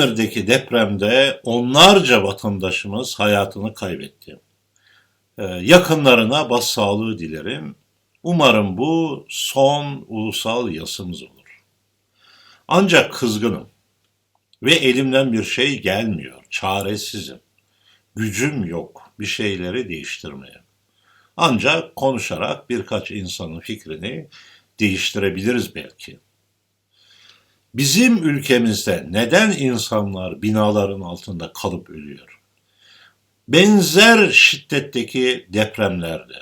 İzmir'deki depremde onlarca vatandaşımız hayatını kaybetti. Ee, yakınlarına başsağlığı dilerim. Umarım bu son ulusal yasımız olur. Ancak kızgınım ve elimden bir şey gelmiyor. Çaresizim. Gücüm yok bir şeyleri değiştirmeye. Ancak konuşarak birkaç insanın fikrini değiştirebiliriz belki. Bizim ülkemizde neden insanlar binaların altında kalıp ölüyor? Benzer şiddetteki depremlerde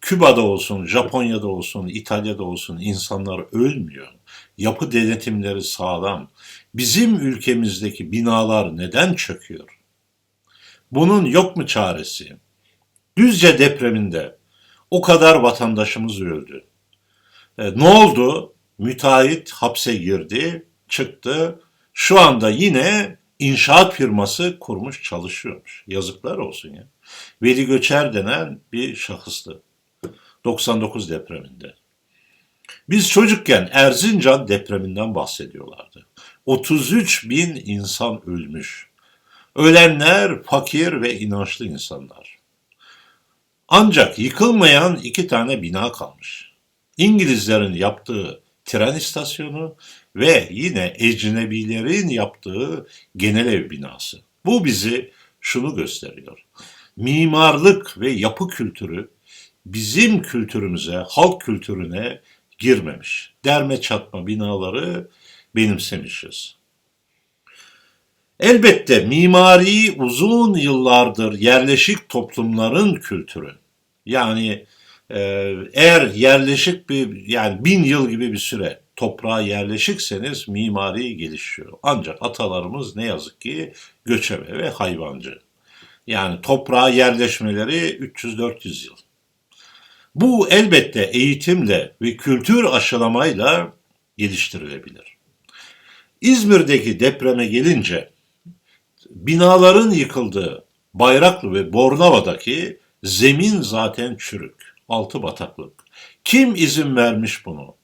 Küba'da olsun, Japonya'da olsun, İtalya'da olsun insanlar ölmüyor. Yapı denetimleri sağlam. Bizim ülkemizdeki binalar neden çöküyor? Bunun yok mu çaresi? Düzce depreminde o kadar vatandaşımız öldü. E, ne oldu? Müteahhit hapse girdi, çıktı. Şu anda yine inşaat firması kurmuş çalışıyormuş. Yazıklar olsun ya. Veli Göçer denen bir şahıstı. 99 depreminde. Biz çocukken Erzincan depreminden bahsediyorlardı. 33 bin insan ölmüş. Ölenler fakir ve inançlı insanlar. Ancak yıkılmayan iki tane bina kalmış. İngilizlerin yaptığı tren istasyonu ve yine ecnebilerin yaptığı genel ev binası. Bu bizi şunu gösteriyor. Mimarlık ve yapı kültürü bizim kültürümüze, halk kültürüne girmemiş. Derme çatma binaları benimsemişiz. Elbette mimari uzun yıllardır yerleşik toplumların kültürü. Yani eğer yerleşik bir yani bin yıl gibi bir süre toprağa yerleşikseniz mimari gelişiyor. Ancak atalarımız ne yazık ki göçebe ve hayvancı. Yani toprağa yerleşmeleri 300-400 yıl. Bu elbette eğitimle ve kültür aşılamayla geliştirilebilir. İzmir'deki depreme gelince binaların yıkıldığı Bayraklı ve Bornova'daki zemin zaten çürük, altı bataklık. Kim izin vermiş bunu?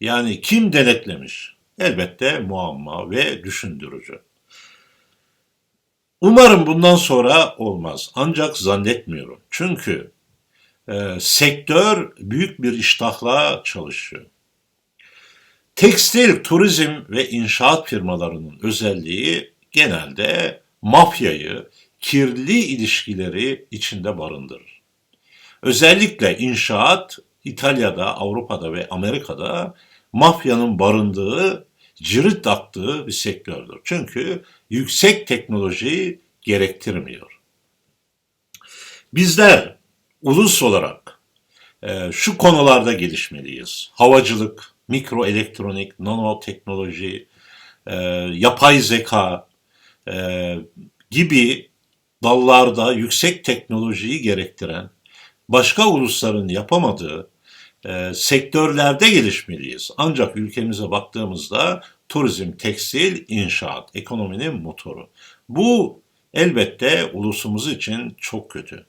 Yani kim denetlemiş? Elbette muamma ve düşündürücü. Umarım bundan sonra olmaz. Ancak zannetmiyorum. Çünkü e, sektör büyük bir iştahla çalışıyor. Tekstil, turizm ve inşaat firmalarının özelliği genelde mafyayı, kirli ilişkileri içinde barındırır. Özellikle inşaat İtalya'da, Avrupa'da ve Amerika'da mafyanın barındığı, cirit taktığı bir sektördür. Çünkü yüksek teknolojiyi gerektirmiyor. Bizler ulus olarak e, şu konularda gelişmeliyiz. Havacılık, mikroelektronik, nanoteknoloji, e, yapay zeka e, gibi dallarda yüksek teknolojiyi gerektiren, başka ulusların yapamadığı e, sektörlerde gelişmeliyiz. Ancak ülkemize baktığımızda turizm, tekstil, inşaat, ekonominin motoru. Bu elbette ulusumuz için çok kötü.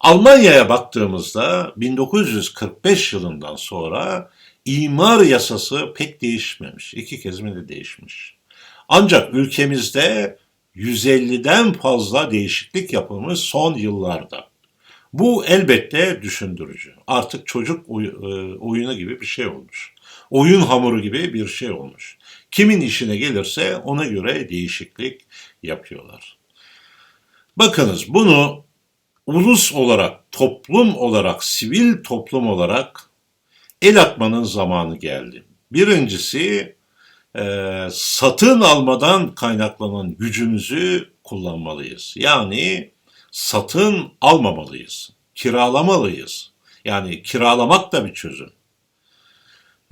Almanya'ya baktığımızda 1945 yılından sonra imar yasası pek değişmemiş. İki kez mi de değişmiş. Ancak ülkemizde 150'den fazla değişiklik yapılmış son yıllarda. Bu elbette düşündürücü. Artık çocuk e, oyunu gibi bir şey olmuş. Oyun hamuru gibi bir şey olmuş. Kimin işine gelirse ona göre değişiklik yapıyorlar. Bakınız bunu ulus olarak, toplum olarak, sivil toplum olarak el atmanın zamanı geldi. Birincisi e, satın almadan kaynaklanan gücümüzü kullanmalıyız. Yani satın almamalıyız. Kiralamalıyız. Yani kiralamak da bir çözüm.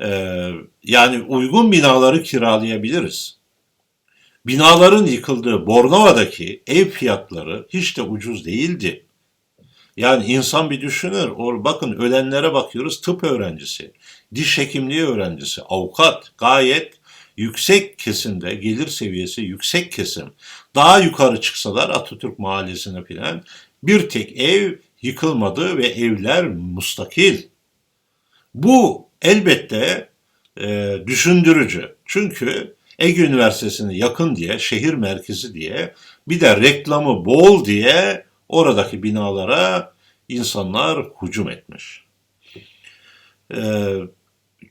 Ee, yani uygun binaları kiralayabiliriz. Binaların yıkıldığı Bornova'daki ev fiyatları hiç de ucuz değildi. Yani insan bir düşünür. Or, bakın ölenlere bakıyoruz tıp öğrencisi, diş hekimliği öğrencisi, avukat gayet yüksek kesimde gelir seviyesi yüksek kesim daha yukarı çıksalar Atatürk Mahallesi'ne filan bir tek ev yıkılmadı ve evler mustakil. Bu elbette e, düşündürücü. Çünkü Ege Üniversitesi'ne yakın diye, şehir merkezi diye, bir de reklamı bol diye oradaki binalara insanlar hücum etmiş. Ee,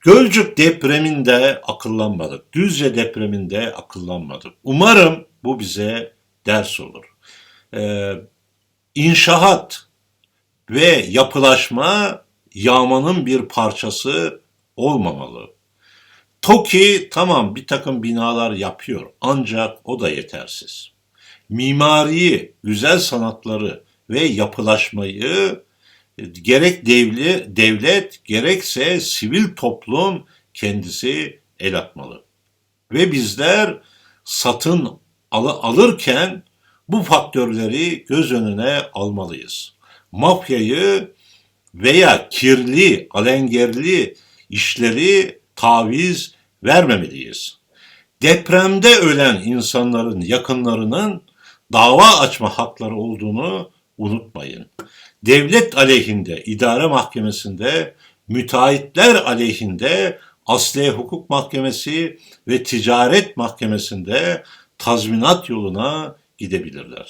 Gölcük depreminde akıllanmadık. Düzce depreminde akıllanmadık. Umarım bu bize ders olur. Ee, inşaat ve yapılaşma yağmanın bir parçası olmamalı. TOKİ tamam bir takım binalar yapıyor ancak o da yetersiz. Mimariyi, güzel sanatları ve yapılaşmayı gerek devli, devlet gerekse sivil toplum kendisi el atmalı. Ve bizler satın al- alırken bu faktörleri göz önüne almalıyız. Mafyayı veya kirli, alengerli işleri taviz vermemeliyiz. Depremde ölen insanların yakınlarının dava açma hakları olduğunu unutmayın. Devlet aleyhinde idare mahkemesinde, müteahhitler aleyhinde Asliye Hukuk Mahkemesi ve Ticaret Mahkemesi'nde tazminat yoluna gidebilirler.